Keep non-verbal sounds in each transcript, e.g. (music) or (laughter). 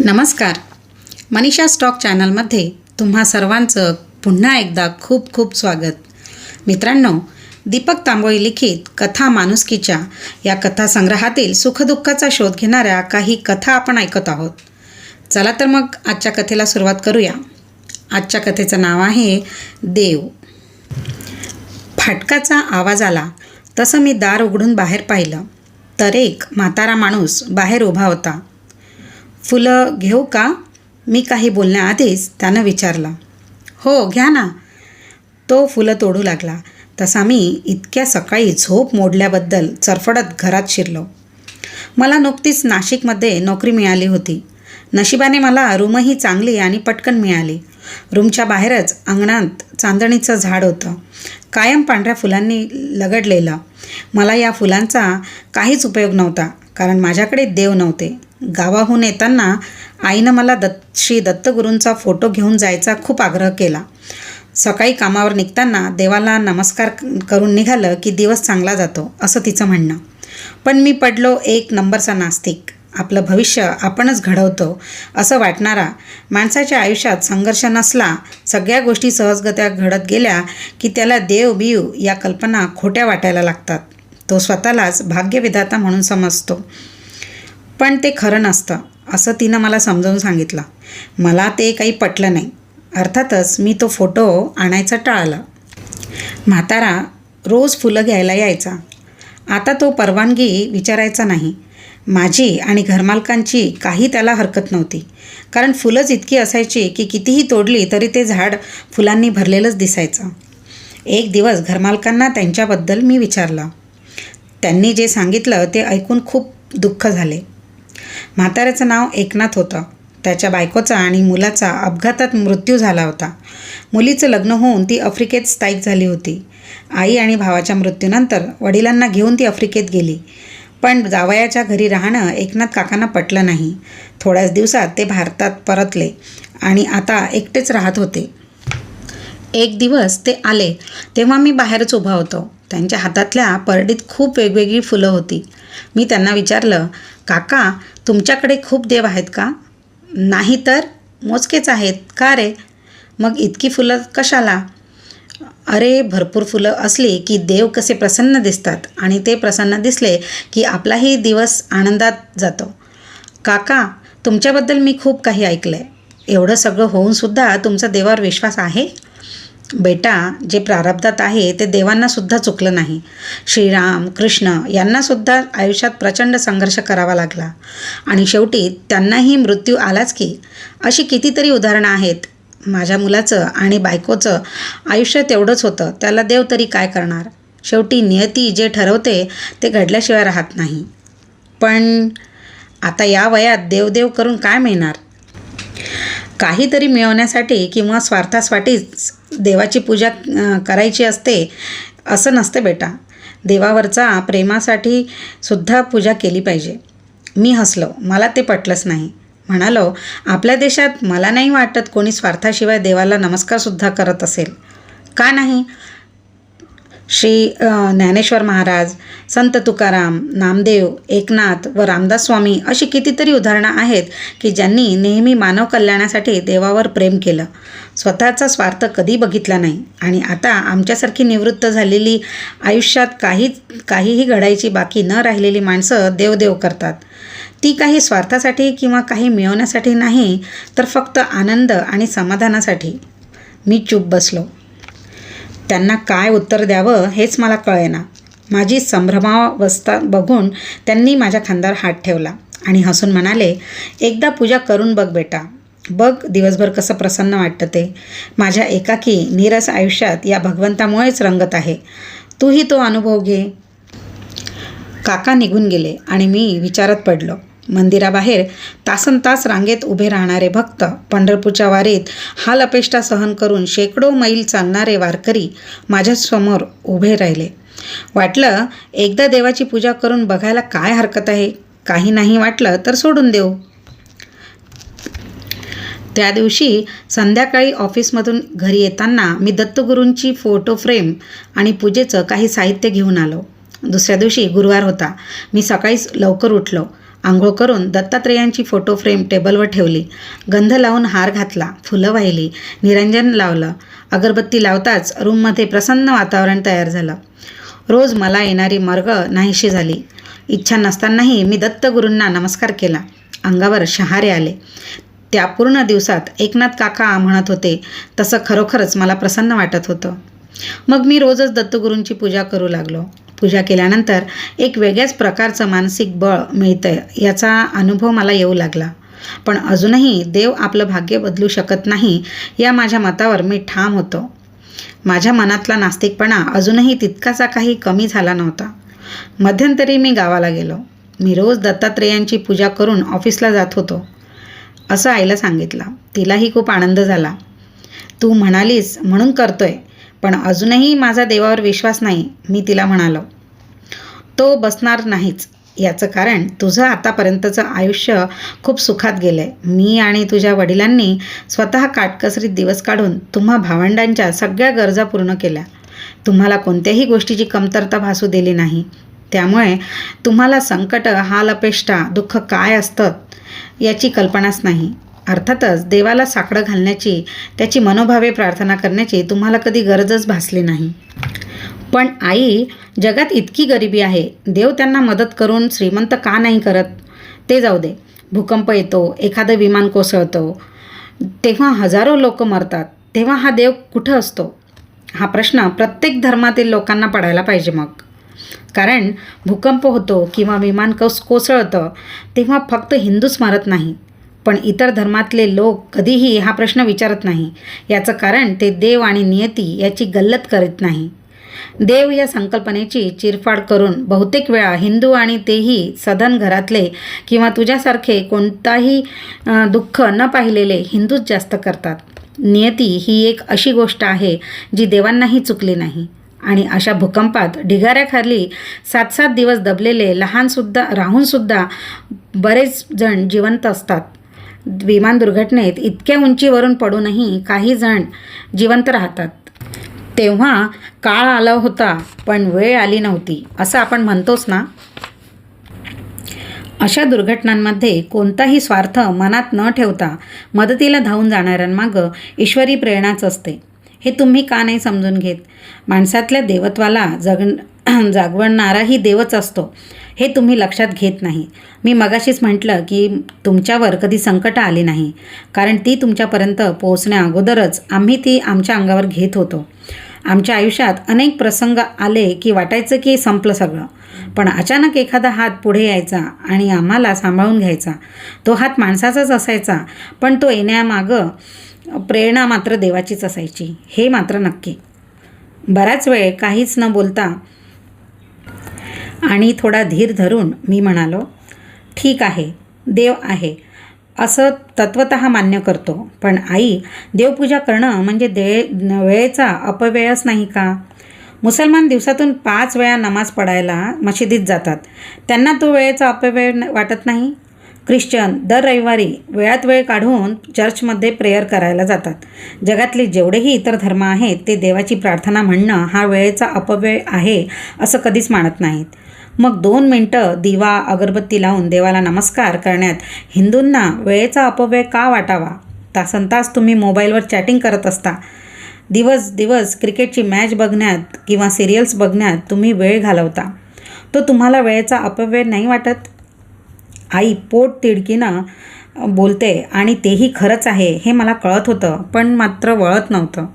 नमस्कार. मनीषा स्टॉक चॅनलमध्ये तुम्हा सर्वांचं पुन्हा एकदा खूप खूप स्वागत. मित्रांनो दीपक तांबोळी लिखित कथा माणुसकीच्या या कथासंग्रहातील सुखदुःखाचा शोध घेणाऱ्या काही कथा आपण ऐकत आहोत. चला तर मग आजच्या कथेला सुरुवात करूया. आजच्या कथेचं नाव आहे देव. फाटकाचा आवाज आला तसं मी दार उघडून बाहेर पाहिलं तर एक म्हातारा माणूस बाहेर उभा होता. फुलं घेऊ का? मी काही बोलण्याआधीच त्यानं विचारलं. हो घ्या ना. तो फुलं तोडू लागला. तसा मी इतक्या सकाळी झोप मोडल्याबद्दल चरफडत घरात शिरलो. मला नुकतीच नाशिकमध्ये नोकरी मिळाली होती. नशिबाने मला रूमही चांगली आणि पटकन मिळाली. रूमच्या बाहेरच अंगणात चांदणीचं झाड होतं. कायम पांढऱ्या फुलांनी लगडलेलं. मला या फुलांचा काहीच उपयोग नव्हता. कारण माझ्याकडे देव नव्हते. गावाहून येताना आईनं मला दत्त श्री दत्तगुरूंचा फोटो घेऊन जायचा खूप आग्रह केला. सकाळी कामावर निघताना देवाला नमस्कार करून निघालं की दिवस चांगला जातो असं तिचं म्हणणं. पण मी पडलो एक नंबरचा नास्तिक. आपलं भविष्य आपणच घडवतो असं वाटणारा माणसाच्या आयुष्यात संघर्ष नसला सगळ्या गोष्टी सहजगत्या घडत गेल्या की त्याला देव बिव या कल्पना खोट्या वाटायला लागतात. तो स्वतःलाच भाग्यविधाता म्हणून समजतो. पण ते खरं नसतं असं तिनं मला समजावून सांगितलं. मला ते काही पटलं नाही. अर्थातच मी तो फोटो आणायचा टाळला. म्हातारा रोज फुलं घ्यायला यायचा. आता तो परवानगी विचारायचा नाही. माझी आणि घरमालकांची काही त्याला हरकत नव्हती. कारण फुलंच इतकी असायची की कितीही तोडली तरी ते झाड फुलांनी भरलेलंच दिसायचं. एक दिवस घरमालकांना त्यांच्याबद्दल मी विचारलं. त्यांनी जे सांगितलं ते ऐकून खूप दुःख झाले. म्हाताऱ्याचं नाव एकनाथ होतं. त्याच्या बायकोचा आणि मुलाचा अपघातात मृत्यू झाला होता. मुलीचं लग्न होऊन ती आफ्रिकेत स्थायिक झाली होती. आई आणि भावाच्या मृत्यूनंतर वडिलांना घेऊन ती आफ्रिकेत गेली. पण जावयाच्या घरी राहणं एकनाथ काकांना पटलं नाही. थोड्याच दिवसात ते भारतात परतले आणि आता एकटेच राहत होते. एक दिवस ते आले तेव्हा मी बाहेरच उभा होतो. त्यांच्या हातातल्या परडीत खूप वेगवेगळी फुलं होती. मी त्यांना विचारलं काका तुमच्याकडे खूप देव आहेत का? नाही तर? मोजकेच आहेत. का रे? मग इतकी फुलं कशाला? अरे भरपूर फुलं असली की देव कसे प्रसन्न दिसतात आणि ते प्रसन्न दिसले की आपलाही दिवस आनंदात जातो. काका तुमच्याबद्दल मी खूप काही ऐकलं आहे एवढं सगळं होऊनसुद्धा तुमचा देवावर विश्वास आहे? बेटा जे प्रारब्धात आहे ते देवांनासुद्धा चुकलं नाही. श्रीराम कृष्ण यांनासुद्धा आयुष्यात प्रचंड संघर्ष करावा लागला. आणि शेवटी त्यांनाही मृत्यू आलाच की. अशी कितीतरी उदाहरणं आहेत. माझ्या मुलाचं आणि बायकोचं आयुष्य तेवढंच होतं. त्याला देव तरी काय करणार? शेवटी नियती जे ठरवते ते घडल्याशिवाय राहत नाही. पण आता या वयात देवदेव करून काय मिळणार? काहीतरी मिळवण्यासाठी किंवा स्वार्थासाठीच देवाची पूजा करायची असते असं नसतं बेटा. देवावरचा प्रेमासाठी सुद्धा पूजा केली पाहिजे. मी हसलो मला ते पटलंच नाही. म्हणालो आपल्या देशात मला नाही वाटत कोणी स्वार्थाशिवाय देवाला नमस्कारसुद्धा करत असेल. का नाही? श्री ज्ञानेश्वर महाराज संत तुकाराम नामदेव एकनाथ व रामदास स्वामी अशी कितीतरी उदाहरणं आहेत की ज्यांनी नेहमी मानव कल्याणासाठी देवावर प्रेम केलं. स्वतःचा स्वार्थ कधी बघितला नाही. आणि आता आमच्यासारखी निवृत्त झालेली आयुष्यात काही काहीही घडायची बाकी न राहिलेली माणसं देवदेव करतात. ती काही स्वार्थासाठी किंवा काही मिळवण्यासाठी नाही तर फक्त आनंद आणि समाधानासाठी. मी चूप बसलो. त्यांना काय उत्तर द्यावं हेच मला कळेना. माझी संभ्रमावस्था बघून त्यांनी माझ्या खांद्यावर हात ठेवला आणि हसून म्हणाले एकदा पूजा करून बघ बेटा. बघ दिवसभर कसं प्रसन्न वाटतं ते. माझ्या एकाकी नीरस आयुष्यात या भगवंतामुळेच रंगत आहे. तूही तो अनुभव घे. काका निघून गेले आणि मी विचारात पडलो. मंदिराबाहेर तासन तास रांगेत उभे राहणारे भक्त पंढरपूरच्या वारीत हाल अपेष्टा सहन करून शेकडो मैल चालणारे वारकरी माझ्यासमोर उभे राहिले. वाटलं एकदा देवाची पूजा करून बघायला काय हरकत आहे? काही नाही वाटलं तर सोडून देऊ. त्या दिवशी संध्याकाळी ऑफिसमधून घरी येताना मी दत्तगुरूंची फोटो फ्रेम आणि पूजेचं काही साहित्य घेऊन आलो. दुसऱ्या दिवशी गुरुवार होता. मी सकाळीच लवकर उठलो. आंघोळ करून दत्तात्रेयांची फोटो फ्रेम टेबलवर ठेवली. गंध लावून हार घातला फुलं वाहिली निरंजन लावलं. अगरबत्ती लावताच रूममध्ये प्रसन्न वातावरण तयार झालं. रोज मला येणारी मर्ग नाहीशी झाली. इच्छा नसतानाही मी दत्तगुरूंना नमस्कार केला. अंगावर शहारे आले. त्या पूर्ण दिवसात एकनाथ काका म्हणत होते तसं खरोखरच मला प्रसन्न वाटत होतं. मग मी रोजच दत्तगुरूंची पूजा करू लागलो. पूजा केल्यानंतर एक वेगळ्याच प्रकारचं मानसिक बळ मिळतं याचा अनुभव मला येऊ लागला. पण अजूनही देव आपलं भाग्य बदलू शकत नाही या माझ्या मतावर मी ठाम होतो. माझ्या मनातला नास्तिकपणा अजूनही तितकासा काही कमी झाला नव्हता. मध्यंतरी मी गावाला गेलो. मी रोज दत्तात्रेयांची पूजा करून ऑफिसला जात होतो. असं आईला सांगितलं. तिलाही खूप आनंद झाला. तू म्हणालीस म्हणून करतोय. पण अजूनही माझा देवावर विश्वास नाही मी तिला म्हणालो. तो बसणार नाहीच याचं कारण तुझं आतापर्यंतचं आयुष्य खूप सुखात गेलं आहे मी आणि तुझ्या वडिलांनी स्वतः काटकसरीत दिवस काढून तुम्हा भावंडांच्या सगळ्या गरजा पूर्ण केल्या. तुम्हाला कोणत्याही गोष्टीची कमतरता भासू दिली नाही. त्यामुळे तुम्हाला संकट हाल अपेष्टा दुःख काय असतं याची कल्पनाच नाही. अर्थातच देवाला साकडं घालण्याची त्याची मनोभावे प्रार्थना करण्याची तुम्हाला कधी गरजच भासली नाही. पण आई जगात इतकी गरिबी आहे देव त्यांना मदत करून श्रीमंत का नाही करत? ते जाऊ दे. भूकंप येतो एखादं विमान कोसळतो. तेव्हा हजारो लोक मरतात. तेव्हा हा देव कुठं असतो? हा प्रश्न प्रत्येक धर्मातील लोकांना पडायला पाहिजे मग. कारण भूकंप होतो किंवा विमान कोस कोसळतं तेव्हा फक्त हिंदूच मरत नाही. पण इतर धर्मातले लोक कधीही हा प्रश्न विचारत नाही. याचं कारण ते देव आणि नियती याची गल्लत करीत नाही. देव या संकल्पनेची चिरफाड करून बहुतेक वेळा हिंदू आणि तेही सधन घरातले किंवा तुझ्यासारखे कोणताही दुःख न पाहिलेले हिंदूच जास्त करतात. नियती ही एक अशी गोष्ट आहे जी देवांनाही चुकली नाही. आणि अशा भूकंपात ढिगाऱ्याखाली सात सात दिवस दबलेले लहानसुद्धा राहूनसुद्धा बरेच जण जिवंत असतात. विमान दुर्घटनेत इतक्या उंचीवरून पडूनही काही जण जिवंत राहतात. तेव्हा काळ आला होता पण वेळ आली नव्हती असं आपण म्हणतोच ना? अशा दुर्घटनांमध्ये कोणताही स्वार्थ मनात न ठेवता मदतीला धावून जाणाऱ्यांमागं ईश्वरी प्रेरणाच असते. हे तुम्ही का नाही समजून घेत? माणसातल्या देवत्वाला जग (clears throat) जागवणाराही देवच असतो. हे तुम्ही लक्षात घेत नाही. मी मगाशीच म्हटलं की तुमच्यावर कधी संकट आले नाही. कारण ती तुमच्यापर्यंत पोहोचण्या अगोदरच आम्ही ती आमच्या अंगावर घेत होतो. आमच्या आयुष्यात अनेक प्रसंग आले की वाटायचं की संपलं सगळं. पण अचानक एखादा हात पुढे यायचा आणि आम्हाला सांभाळून घ्यायचा. तो हात माणसाचाच असायचा पण तो येण्यामागं प्रेरणा मात्र देवाचीच असायची. हे मात्र नक्की. बराच वेळ काहीच न बोलता आणि थोडा धीर धरून मी म्हणालो ठीक आहे देव आहे. असं तत्वत मान्य करतो. पण आई देवपूजा करणं म्हणजे दे वेळेचा अपव्ययच नाही का? मुसलमान दिवसातून पाच वेळा नमाज पडायला मशिदीत जातात. त्यांना तो वेळेचा अपव्यय न- वाटत नाही? ख्रिश्चन दर रविवारी वेळात वेळ काढून चर्चमध्ये प्रेयर करायला जातात. जगातले जेवढेही इतर धर्म आहेत ते देवाची प्रार्थना म्हणणं हा वेळेचा अपव्यय आहे असं कधीच मानत नाहीत. मग दोन मिनटं दिवा अगरबत्ती लावून देवाला नमस्कार करण्यात हिंदूंना वेळेचा अपव्यय का वाटावा? तासन तास तुम्ही मोबाईलवर चॅटिंग करत असता. दिवस दिवस क्रिकेटची मॅच बघण्यात किंवा सिरियल्स बघण्यात तुम्ही वेळ घालवता. तो तुम्हाला वेळेचा अपव्यय नाही वाटत? आई पोट तिडकीनं बोलते आणि तेही खरंच आहे हे मला कळत होतं पण मात्र वळत नव्हतं.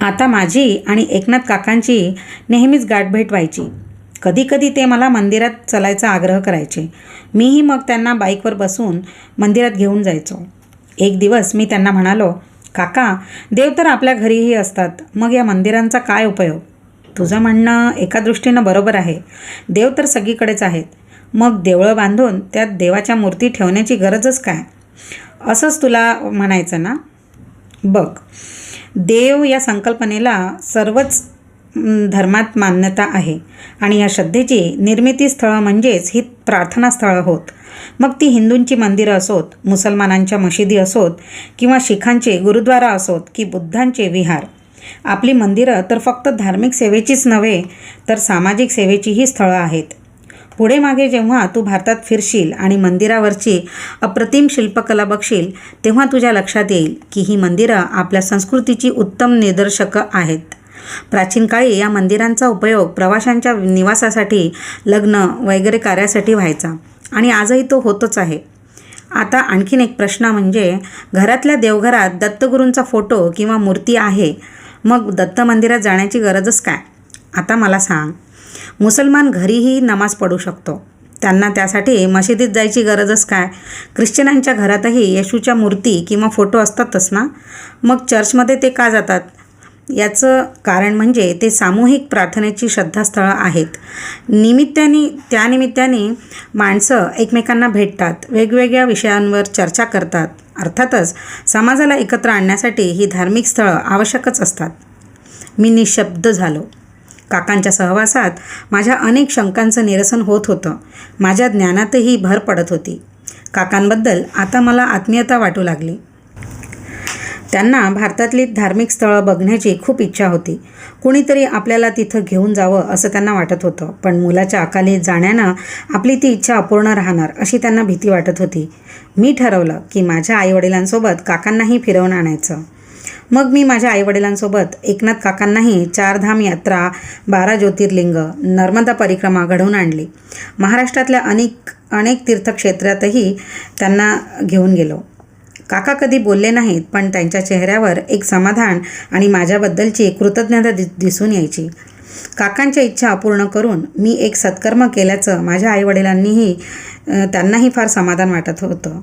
आता माझी आणि एकनाथ काकांची नेहमीच गाठभेट व्हायची. कधीकधी ते मला मंदिरात चलायचा आग्रह करायचे. मीही मग त्यांना बाईकवर बसून मंदिरात घेऊन जायचो. एक दिवस मी त्यांना म्हणालो काका देव तर आपल्या घरीही असतात. मग या मंदिरांचा काय उपयोग? तुझं म्हणणं एका दृष्टीनं बरोबर आहे. देव तर सगळीकडेच आहेत. मग देवळं बांधून त्यात देवाच्या मूर्ती ठेवण्याची गरजच काय? असंच तुला म्हणायचं ना? बघ देव या संकल्पनेला सर्वच धर्मात मान्यता आहे. आणि या श्रद्धेची निर्मिती स्थळं म्हणजेच ही प्रार्थनास्थळं होत. मग ती हिंदूंची मंदिरं असोत मुसलमानांच्या मशिदी असोत किंवा शिखांचे गुरुद्वारा असोत की बुद्धांचे विहार. आपली मंदिरं तर फक्त धार्मिक सेवेचीच नव्हे तर सामाजिक सेवेचीही स्थळं आहेत. पुढे मागे जेव्हा तू भारतात फिरशील आणि मंदिरावरची अप्रतिम शिल्पकला बघशील तेव्हा तुझ्या लक्षात येईल की ही मंदिरं आपल्या संस्कृतीची उत्तम निदर्शकं आहेत. प्राचीन काळी या मंदिरांचा उपयोग प्रवाशांच्या निवासासाठी लग्न वगैरे कार्यासाठी व्हायचा. आणि आजही तो होतच आहे. आता आणखीन एक प्रश्न म्हणजे घरातल्या देवघरात दत्तगुरूंचा फोटो किंवा मूर्ती आहे मग दत्त मंदिरात जाण्याची गरजच काय? आता मला सांग. मुसलमान घरीही नमाज पडू शकतो. त्यांना त्यासाठी मशिदीत जायची गरजच काय? ख्रिश्चनांच्या घरातही येशूच्या मूर्ती किंवा फोटो असतातच ना? मग चर्चमध्ये ते का जातात? याचं कारण म्हणजे ते सामूहिक प्रार्थनेची श्रद्धास्थळं आहेत. निमित्ताने त्यानिमित्ताने माणसं एकमेकांना भेटतात वेगवेगळ्या विषयांवर चर्चा करतात. अर्थातच समाजाला एकत्र आणण्यासाठी ही धार्मिक स्थळं आवश्यकच असतात. मी निशब्द झालो. काकांच्या सहवासात माझ्या अनेक शंकांचं निरसन होत होतं. माझ्या ज्ञानातही भर पडत होती. काकांबद्दल आता मला आत्मीयता वाटू लागली. त्यांना भारतातली धार्मिक स्थळं बघण्याची खूप इच्छा होती. कुणीतरी आपल्याला तिथं घेऊन जावं असं त्यांना वाटत होतं. पण मुलाच्या अकाली जाण्यानं आपली ती इच्छा अपूर्ण राहणार अशी त्यांना भीती वाटत होती. मी ठरवलं की माझ्या आईवडिलांसोबत काकांनाही फिरवून आणायचं. मग मी माझ्या आईवडिलांसोबत एकनाथ काकांनाही चारधाम यात्रा बारा ज्योतिर्लिंग नर्मदा परिक्रमा घडवून आणली. महाराष्ट्रातल्या अनेक अनेक तीर्थक्षेत्रातही त्यांना घेऊन गेलो. काका कधी बोलले नाहीत पण त्यांच्या चेहऱ्यावर एक समाधान आणि माझ्याबद्दलची कृतज्ञता दि दिसून यायची. काकांच्या इच्छा पूर्ण करून मी एक सत्कर्म केल्याचं माझ्या आईवडिलांनीही त्यांनाही फार समाधान वाटत होतं.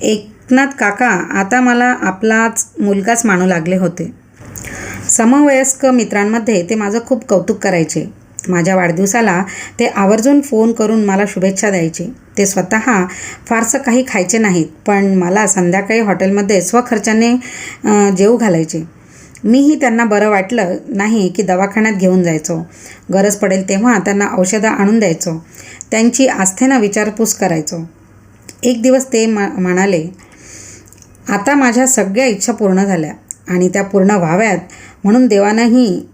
एकनाथ काका आता मला आपलाच मुलगाच मानू लागले होते. समवयस्क मित्रांमध्ये ते माझं खूप कौतुक करायचे. माझ्या वाढदिवसाला ते आवर्जून फोन करून मला शुभेच्छा द्यायचे. ते स्वतः फारसं काही खायचे नाहीत पण मला संध्याकाळी हॉटेलमध्ये स्वखर्चाने अं, घालायचे. मीही त्यांना बरं वाटलं नाही की दवाखान्यात घेऊन जायचो. गरज पडेल तेव्हा त्यांना औषधं आणून द्यायचो. त्यांची आस्थेनं विचारपूस करायचो. एक दिवस ते म्हणाले आता माझ्या सगळ्या इच्छा पूर्ण झाल्या आणि त्या पूर्ण व्हाव्यात. म्हणून देवानंही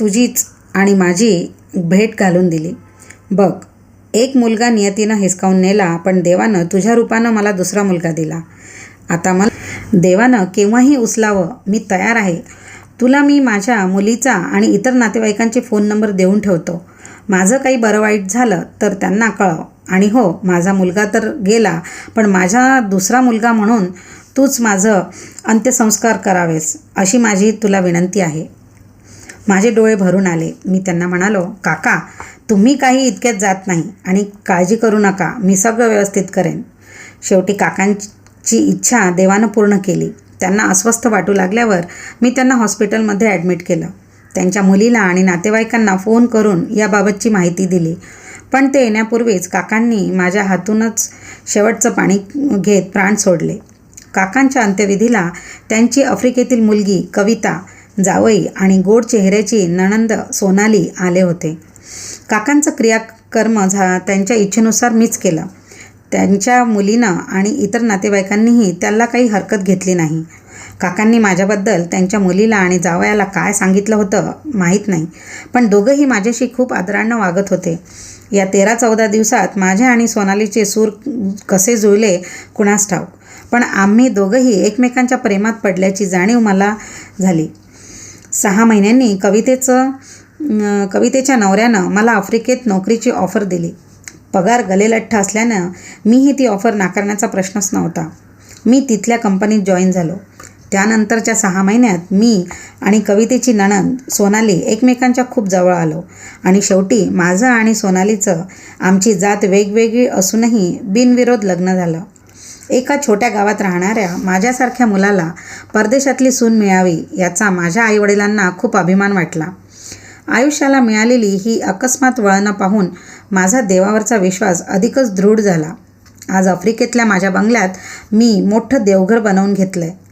तुझीच आणि माझी भेट घालून दिली. बघ एक मुलगा नियतीनं हिसकावून नेला पण देवानं तुझ्या रूपानं मला दुसरा मुलगा दिला. आता मला देवानं केव्हाही उचलावं मी तयार आहे. तुला मी माझ्या मुलीचा आणि इतर नातेवाईकांचे फोन नंबर देऊन ठेवतो. माझं काही बरं वाईट झालं तर त्यांना कळव. आणि हो माझा मुलगा तर गेला पण माझा दुसरा मुलगा म्हणून तूच माझं अंत्यसंस्कार करावेस अशी माझी तुला विनंती आहे. माझे डोळे भरून आले. मी त्यांना म्हणालो काका तुम्ही काही इतक्यात जात नाही आणि काळजी करू नका मी सगळं व्यवस्थित करेन. शेवटी काकांची इच्छा देवानं पूर्ण केली. त्यांना अस्वस्थ वाटू लागल्यावर मी त्यांना हॉस्पिटलमध्ये ॲडमिट केलं. त्यांच्या मुलीला आणि नातेवाईकांना फोन करून याबाबतची माहिती दिली. पण ते येण्यापूर्वीच काकांनी माझ्या हातूनच शेवटचं पाणी घेत प्राण सोडले. काकांच्या अंत्यविधीला त्यांची आफ्रिकेतील मुलगी कविता जावई आणि गोड चेहऱ्याची नणंद सोनाली आले होते. काकांचं क्रियाकर्म झा त्यांच्या इच्छेनुसार मीच केलं. त्यांच्या मुलीनं आणि इतर नातेवाईकांनीही त्याला काही हरकत घेतली नाही. काकांनी माझ्याबद्दल त्यांच्या मुलीला आणि जावयाला काय सांगितलं होतं माहीत नाही पण दोघंही माझ्याशी खूप आदरानं वागत होते. या तेरा चौदा दिवसात माझ्या आणि सोनालीचे सूर कसे जुळले कुणास ठाऊक पण आम्ही दोघंही एकमेकांच्या प्रेमात पडल्याची जाणीव मला झाली. सहा महिन्यांनी कवितेचं कवितेच्या नवऱ्यानं मला आफ्रिकेत नोकरीची ऑफर दिली. पगार गलेलठ्ठ असल्यानं मीही ती ऑफर नाकारण्याचा प्रश्नच नव्हता. मी तिथल्या कंपनीत जॉईन झालो. त्यानंतरच्या सहा महिन्यात मी आणि कवितेची नणंद सोनाली एकमेकांच्या खूप जवळ आलो. आणि शेवटी माझं आणि सोनालीचं आमची जात वेगवेगळी असूनही बिनविरोध लग्न झालं. एका छोट्या गावात राहणाऱ्या माझ्यासारख्या मुलाला परदेशातली सून मिळावी याचा माझ्या आईवडिलांना खूप अभिमान वाटला. आयुष्याला मिळालेली ही अकस्मात वळणं पाहून माझा देवावरचा विश्वास अधिकच दृढ झाला. आज आफ्रिकेतल्या माझ्या बंगल्यात मी मोठं देवघर बनवून घेतलं आहे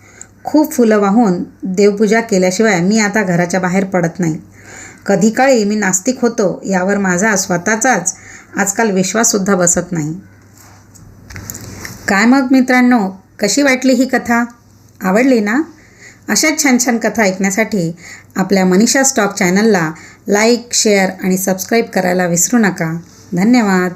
खूप फुलं वाहून देवपूजा केल्याशिवाय मी आता घराच्या बाहेर पडत नाही. कधी काळी मी नास्तिक होतो यावर माझा स्वतःचाच आजकाल विश्वाससुद्धा बसत नाही. काय मग मित्रांनो? कशी वाटली ही कथा? आवडली ना? अशाच छान छान कथा ऐकण्यासाठी आपल्या मनीषा स्टॉक चॅनलला लाईक शेअर आणि सबस्क्राईब करायला विसरू नका. धन्यवाद.